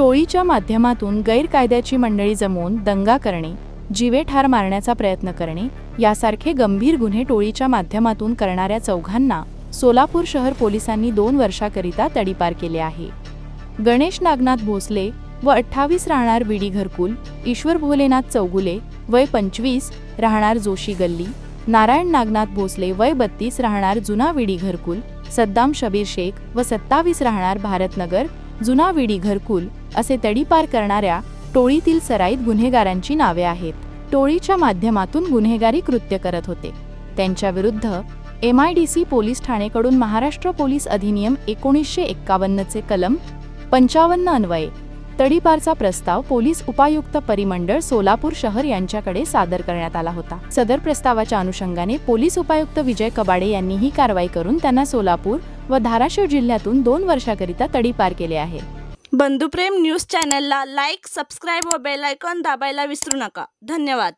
टोळीच्या माध्यमातून गैरकायद्याची मंडळी जमवून दंगा करणे जीवे ठार मारण्याचा प्रयत्न करणे यासारखे गंभीर गुन्हे टोळीच्या माध्यमातून करणाऱ्या चौघांना सोलापूर शहर पोलिसांनी दोन वर्षाकरिता तडीपार केले आहे. गणेश नागनाथ भोसले व अठ्ठावीस राहणार विडी घरकुल ईश्वर भोलेनाथ चौगुले वय पंचवीस राहणार जोशी गल्ली नारायण नागनाथ भोसले वय बत्तीस राहणार जुना विडी घरकुल सद्दाम शबीर शेख व सत्तावीस राहणार भारतनगर जुना विडी घरकुल असे तडीपार करणाऱ्या टोळीतील सराईत गुन्हेगारांची नावे आहेत. टोळीच्या माध्यमातून गुन्हेगारी कृत्य करत होते. त्यांच्याविरुद्ध M I D C police ठाणेकडून Maharashtra police अधिनियम एकोणीसशे एक्कावन्नचे कलम पंचावन्न अन्वये तडीपारचा प्रस्ताव पोलीस उपायुक्त परिमंडळ सोलापूर शहर यांच्याकडे सादर करण्यात आला होता. सदर प्रस्तावाच्या अनुषंगाने पोलीस उपायुक्त विजय कबाडे यांनी ही कारवाई करून त्यांना सोलापूर व धाराशिव जिल्ह्यातून दोन वर्षाकरिता तडीपार केले आहे. बंधुप्रेम न्यूज चॅनलला लाईक सबस्क्राईब व बेल आयकॉन दाबायला विसरू नका. धन्यवाद.